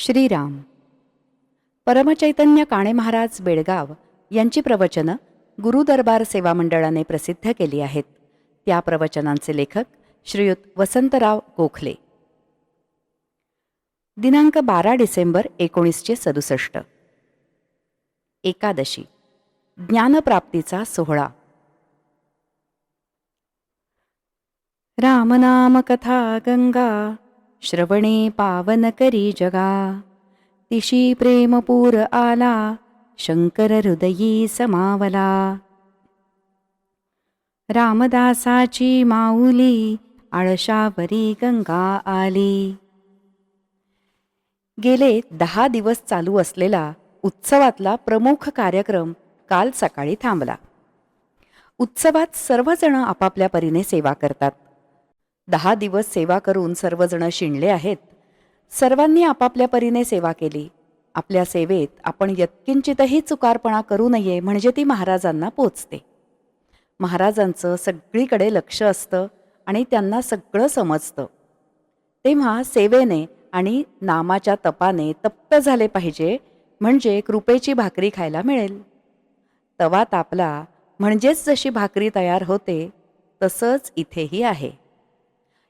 श्रीराम. परमचैतन्य काणे महाराज बेळगाव यांची प्रवचनं गुरुदरबार सेवा मंडळाने प्रसिद्ध केली आहेत. त्या प्रवचनांचे लेखक श्रीयुत वसंतराव गोखले. दिनांक बारा डिसेंबर एकोणीसशे सदुसष्ट. एकादशी. ज्ञानप्राप्तीचा सोहळा. रामनाम कथा गंगा श्रवणे पावन करी जगा. तिशी प्रेमपूर आला शंकर हृदयी समावला. रामदासाची माऊली आळशावरी गंगा आली. गेले दहा दिवस चालू असलेला उत्सवातला प्रमुख कार्यक्रम काल सकाळी थांबला. उत्सवात सर्वजण आपापल्या परीने सेवा करतात. दहा दिवस सेवा करून सर्वजण शिणले आहेत. सर्वांनी आपापल्या परीने सेवा केली. आपल्या सेवेत आपण यत्किंचितही चुकारपणा करू नये म्हणजे ती महाराजांना पोचते. महाराजांचं सगळीकडे लक्ष असतं आणि त्यांना सगळं समजतं. तेव्हा सेवेने आणि नामाच्या तपाने तप्त झाले पाहिजे म्हणजे कृपेची भाकरी खायला मिळेल. तवा तापला म्हणजेच जशी भाकरी तयार होते तसंच इथेही आहे.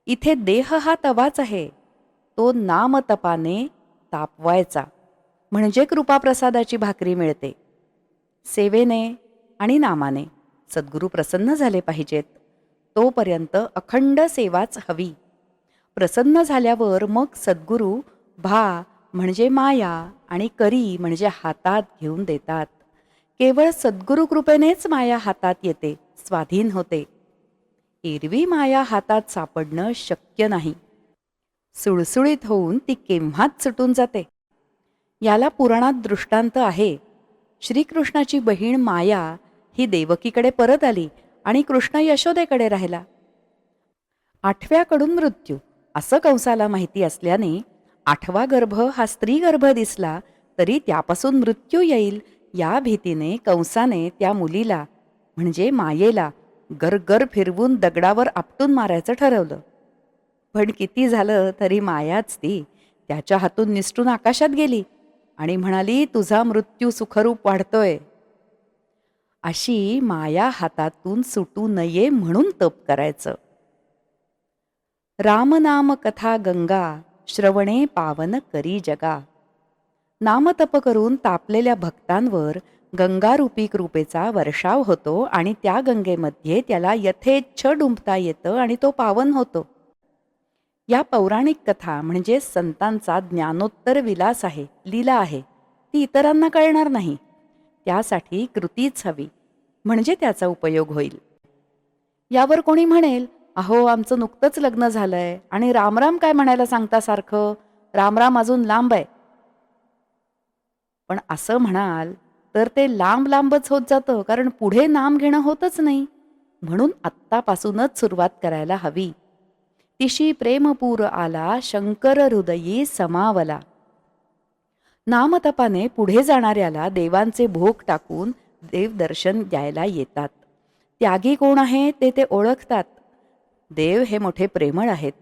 इथे देह हा तवाच आहे. तो नामतपाने तापवायचा. म्हणजे कृपाप्रसादाची भाकरी मिळते. सेवेने आणि नामाने सद्गुरू प्रसन्न झाले पाहिजेत. तोपर्यंत अखंड सेवाच हवी. प्रसन्न झाल्यावर मग सद्गुरू भा म्हणजे माया आणि करी म्हणजे हातात घेऊन देतात. केवळ सद्गुरू कृपेनेच माया हातात येते स्वाधीन होते. एरवी माया हातात सापडणं शक्य नाही. सुळसुळीत होऊन ती केव्हाच सुटून जाते. याला पुराणात दृष्टांत आहे श्रीकृष्णाची बहीण माया ही देवकीकडे परत आली आणि कृष्ण यशोदेकडे राहिला. आठव्याकडून मृत्यू असं कंसाला माहिती असल्याने आठवा गर्भ हा स्त्री गर्भ दिसला तरी त्यापासून मृत्यू येईल या भीतीने कंसाने त्या मुलीला म्हणजे मायेला गरगर फिरवून दगडावर आपटून मारायचं ठरवलं. पण किती झालं तरी मायाच ती त्याच्या हातून निसटून आकाशात गेली आणि म्हणाली तुझा मृत्यू सुखरूप वाढतोय. अशी माया हातातून सुटू नये म्हणून तप करायचं. रामनाम कथा गंगा श्रवणे पावन करी जगा. नामतप करून तापलेल्या भक्तांवर गंगारूपी कृपेचा वर्षाव होतो आणि त्या गंगेमध्ये त्याला यथेच्छ डुंबता येतं आणि तो पावन होतो. या पौराणिक कथा म्हणजे संतांचा ज्ञानोत्तर विलास आहे लीला आहे ती इतरांना कळणार नाही. त्यासाठी कृतीच हवी म्हणजे त्याचा उपयोग होईल. यावर कोणी म्हणेल अहो आमचं नुकतंच लग्न झालंय आणि रामराम काय म्हणायला सांगता सारखं? रामराम अजून लांब आहे. पण असं म्हणाल तर ते लांब लांबच होत जातं कारण पुढे नाम घेणं होतच नाही. म्हणून आत्तापासूनच सुरुवात करायला हवी. तिशी प्रेमपूर आला शंकर हृदयी समावला. नामतपाने पुढे जाणाऱ्याला देवांचे भोग टाकून देवदर्शन द्यायला येतात. त्यागी कोण आहे ते ते ओळखतात. देव हे मोठे प्रेमळ आहेत.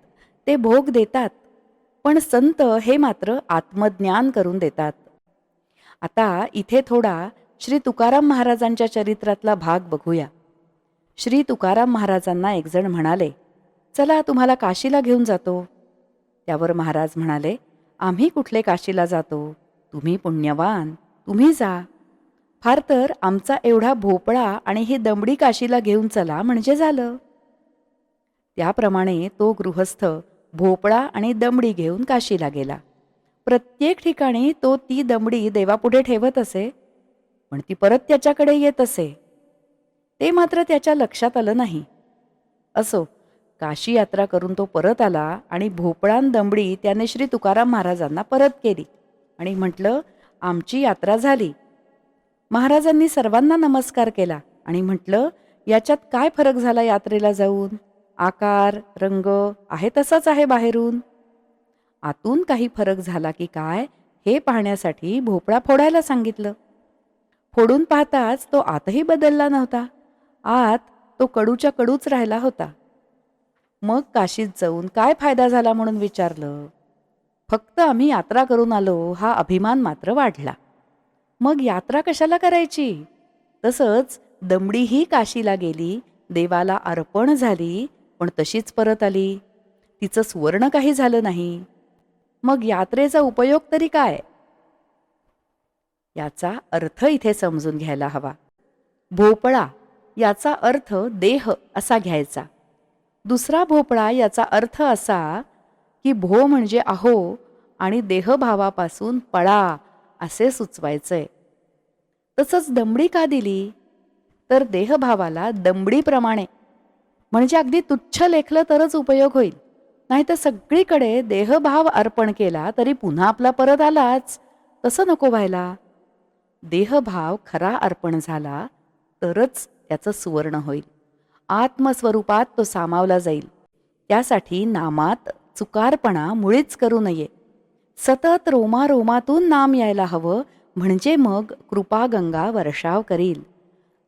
ते भोग देतात. पण संत हे मात्र आत्मज्ञान करून देतात. आता इथे थोडा श्री तुकाराम महाराजांच्या चरित्रातला भाग बघूया. श्री तुकाराम महाराजांना एकजण म्हणाले चला तुम्हाला काशीला घेऊन जातो. त्यावर महाराज म्हणाले आम्ही कुठले काशीला जातो? तुम्ही पुण्यवान तुम्ही जा. फार तर आमचा एवढा भोपळा आणि ही दमडी काशीला घेऊन चला म्हणजे झालं. त्याप्रमाणे तो गृहस्थ भोपळा आणि दमडी घेऊन काशीला गेला. प्रत्येक ठिकाणी तो ती दमडी देवापुढे ठेवत असे पण ती परत त्याच्याकडे येत असे. ते मात्र त्याच्या लक्षात आलं नाही. असो काशी यात्रा करून तो परत आला आणि भोपळान दमडी त्याने श्री तुकाराम महाराजांना परत केली आणि म्हटलं आमची यात्रा झाली. महाराजांनी सर्वांना नमस्कार केला आणि म्हटलं याच्यात काय फरक झाला यात्रेला जाऊन? आकार रंग आहे तसाच आहे बाहेरून. आतून काही फरक झाला की काय हे पाहण्यासाठी भोपळा फोडायला सांगितलं. फोडून पाहताच तो आतही बदलला नव्हता. आत तो कडूच्या कडूच राहिला होता. मग काशीत जाऊन काय फायदा झाला म्हणून विचारलं. फक्त आम्ही यात्रा करून आलो हा अभिमान मात्र वाढला. मग यात्रा कशाला करायची? तसंच दमडीही काशीला गेली देवाला अर्पण झाली पण तशीच परत आली. तिचं सुवर्ण काही झालं नाही. मग यात्रेचा उपयोग तरी काय? याचा अर्थ इथे समजून घ्यायला हवा. भोपळा याचा अर्थ देह असा घ्यायचा. दुसरा भोपळा याचा अर्थ असा की भो म्हणजे अहो आणि देहभावापासून पळा असे सुचवायचंय. तसंच दमडी का दिली? तर देहभावाला दमडीप्रमाणे. म्हणजे अगदी तुच्छ लेखलं तरच उपयोग होईल. नाहीतर सगळीकडे देहभाव अर्पण केला तरी पुन्हा आपला परत आलाच. तसं नको व्हायला. देहभाव खरा अर्पण झाला तरच त्याचं सुवर्ण होईल. आत्मस्वरूपात तो सामावला जाईल. त्यासाठी नामात चुकारपणा मुळीच करू नये. सतत रोमारोमातून नाम यायला हवं म्हणजे मग कृपागंगा वर्षाव करील.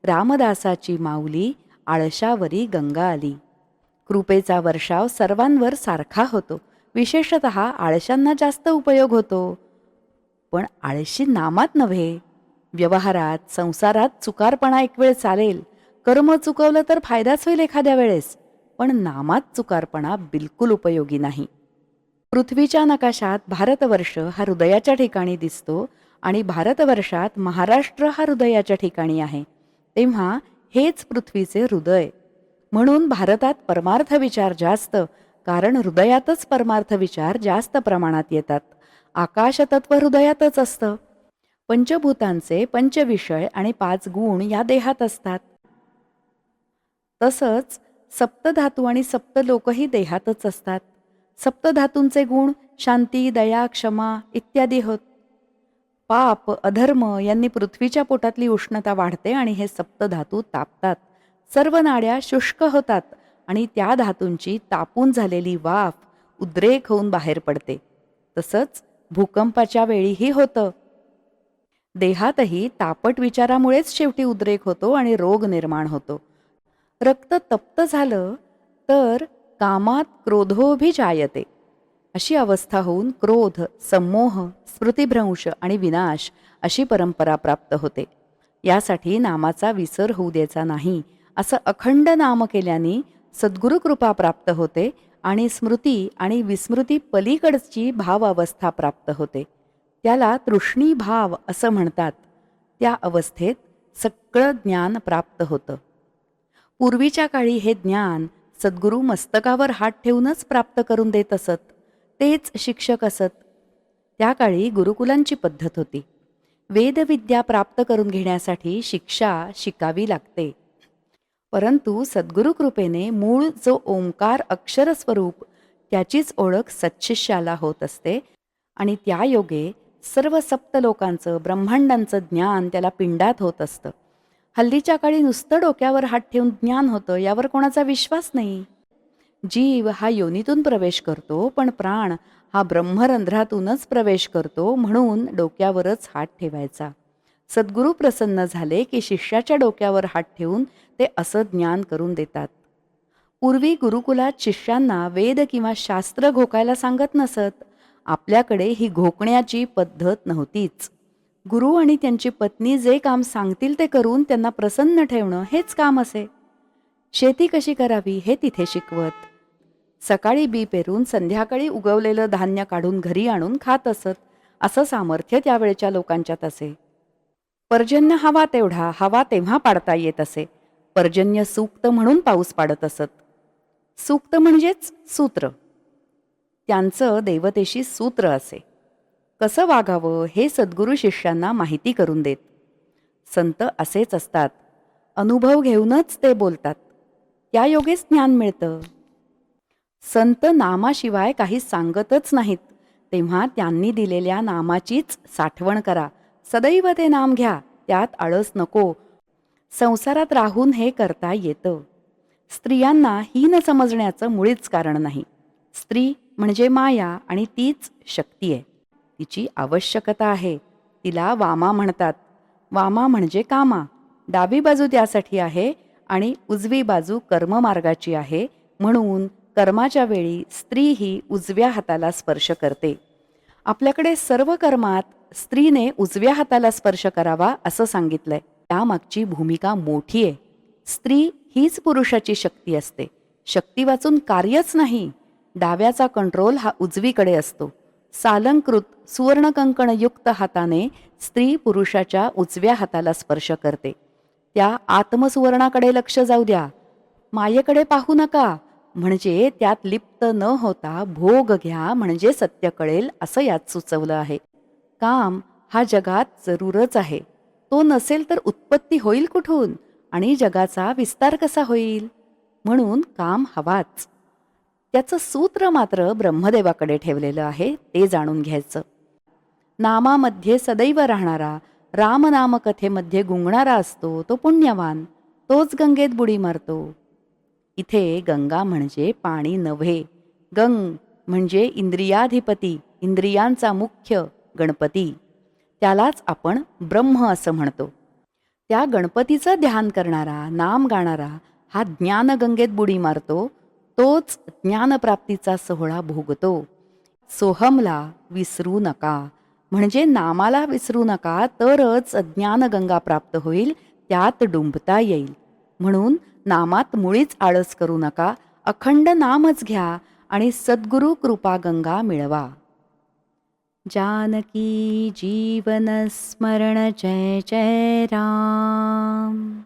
रामदासाची माऊली आळशावरी गंगा आली. कृपेचा वर्षाव सर्वांवर सारखा होतो. विशेषत आळशांना जास्त उपयोग होतो. पण आळशी नामात नव्हे. व्यवहारात संसारात चुकारपणा एक वेळ चालेल. कर्म चुकवलं तर फायदाच होईल एखाद्या वेळेस. पण नामात चुकारपणा बिलकुल उपयोगी नाही. पृथ्वीच्या नकाशात भारतवर्ष हा हृदयाच्या ठिकाणी दिसतो आणि भारतवर्षात महाराष्ट्र हा हृदयाच्या ठिकाणी आहे. तेव्हा हेच पृथ्वीचे हृदय. म्हणून भारतात परमार्थ विचार जास्त कारण हृदयातच परमार्थ विचार जास्त प्रमाणात येतात. आकाशतत्व हृदयातच असतं. पंचभूतांचे पंचविषय आणि पाच गुण या देहात असतात. तसंच सप्तधातू आणि सप्तलोकही देहातच असतात. सप्तधातूंचे गुण शांती दया क्षमा इत्यादी होत. पाप अधर्म यांनी पृथ्वीच्या पोटातली उष्णता वाढते आणि हे सप्तधातू तापतात. सर्व नाड्या शुष्क होतात आणि त्या धातूंची तापून झालेली वाफ उद्रेक होऊन बाहेर पडते. तसंच भूकंपाच्या वेळीही होतं. देहातही तापट विचारामुळेच शेवटी उद्रेक होतो आणि रोग निर्माण होतो. रक्त तप्त झालं तर कामात क्रोधोभिजायते अशी अवस्था होऊन क्रोध संमोह स्मृतिभ्रंश आणि विनाश अशी परंपरा प्राप्त होते. यासाठी नामाचा विसर होऊ द्यायचा नाही असं अखंड नाम केल्याने सद्गुरु कृपा प्राप्त होते आणि स्मृती आणि विस्मृती पलीकडची भाव अवस्था प्राप्त होते. त्याला तृष्णी भाव असं म्हणतात. त्या अवस्थेत सगळं ज्ञान प्राप्त होतं. पूर्वीच्या काळी हे ज्ञान सद्गुरू मस्तकावर हात ठेवूनच प्राप्त करून देत असत. तेच शिक्षक असत. त्या काळी गुरुकुलांची पद्धत होती. वेदविद्या प्राप्त करून घेण्यासाठी शिक्षा शिकावी लागते. परंतु सद्गुरुकृपेने मूळ जो ओंकार अक्षर स्वरूप त्याचीच ओळख सच्छिष्याला होत असते. आणि त्या योगे सर्व सप्त लोकांचं ब्रह्मांडांचं ज्ञान त्याला पिंडात होत असतं. हल्लीच्या काळी नुसतं डोक्यावर हात ठेवून ज्ञान होतं यावर कोणाचा विश्वास नाही. जीव हा योनीतून प्रवेश करतो पण प्राण हा ब्रह्मरंध्रातूनच प्रवेश करतो म्हणून डोक्यावरच हात ठेवायचा. सद्गुरू प्रसन्न झाले की शिष्याच्या डोक्यावर हात ठेवून ते असं ज्ञान करून देतात. पूर्वी गुरुकुलात शिष्यांना वेद किंवा शास्त्र घोकायला सांगत नसत. आपल्याकडे ही घोकण्याची पद्धत नव्हतीच. गुरु आणि त्यांची पत्नी जे काम सांगतील ते करून त्यांना प्रसन्न ठेवणं हेच काम असे. शेती कशी करावी हे तिथे शिकवत. सकाळी बी पेरून संध्याकाळी उगवलेलं धान्य काढून घरी आणून खात असत. असं सामर्थ्य त्यावेळच्या लोकांच्यात असे. पर्जन्य हवा तेवढा हवा तेव्हा पाडता येत असे. पर्जन्य सूक्त म्हणून पाऊस पाडत असत. सूक्त म्हणजेच सूत्र. त्यांचं देवतेशी सूत्र असे. कसं वागावं हे सद्गुरू शिष्यांना माहिती करून देत. संत असेच असतात. अनुभव घेऊनच ते बोलतात. त्या योगेच ज्ञान मिळतं. संत नामाशिवाय काही सांगतच नाहीत. तेव्हा त्यांनी दिलेल्या नामाचीच साठवण करा. सदैव ते नाम घ्या त्यात आळस नको. संसारात राहून हे करता येतं. स्त्रियांना हीन समजण्याचं मुळीच कारण नाही. स्त्री म्हणजे माया आणि तीच शक्ती आहे. तिची आवश्यकता आहे. तिला वामा म्हणतात. वामा म्हणजे कामा. डावी बाजू त्यासाठी आहे आणि उजवी बाजू कर्ममार्गाची आहे. म्हणून कर्माच्या वेळी स्त्री ही उजव्या हाताला स्पर्श करते. आपल्याकडे सर्व कर्मात स्त्रीने उजव्या हाताला स्पर्श करावा असं सांगितलंय. त्यामागची भूमिका मोठी आहे. स्त्री हीच पुरुषाची शक्ती असते. शक्ती वाचून कार्यच नाही. डाव्याचा कंट्रोल हा उजवीकडे असतो. सालंकृत सुवर्णकंकणयुक्त हाताने स्त्री पुरुषाच्या उजव्या हाताला स्पर्श करते. त्या आत्मसुवर्णाकडे लक्ष जाऊ द्या. मायेकडे पाहू नका. म्हणजे त्यात लिप्त न होता भोग घ्या म्हणजे सत्य कळेल असं यात सुचवलं आहे. काम हा जगात जरूरच आहे. तो नसेल तर उत्पत्ती होईल कुठून आणि जगाचा विस्तार कसा होईल? म्हणून काम हवाच. त्याचं सूत्र मात्र ब्रह्मदेवाकडे ठेवलेलं आहे ते जाणून घ्यायचं. नामामध्ये सदैव राहणारा रामनामकथेमध्ये गुंगणारा असतो तो पुण्यवान. तोच गंगेत बुडी मारतो. इथे गंगा म्हणजे पाणी नव्हे. गंग म्हणजे इंद्रियाधिपती इंद्रियांचा मुख्य गणपती. त्यालाच आपण ब्रह्म असं म्हणतो. त्या गणपतीचं ध्यान करणारा नाम गाणारा हा ज्ञानगंगेत बुडी मारतो. तोच ज्ञानप्राप्तीचा सोहळा भोगतो. सोहमला विसरू नका. म्हणजे नामाला विसरू नका तरच ज्ञानगंगा प्राप्त होईल त्यात डुंबता येईल. म्हणून नामात मुळीच आळस करू नका अखंड नामच घ्या आणि सद्गुरू कृपा गंगा मिळवा. जानकी जीवन स्मरण जय जय राम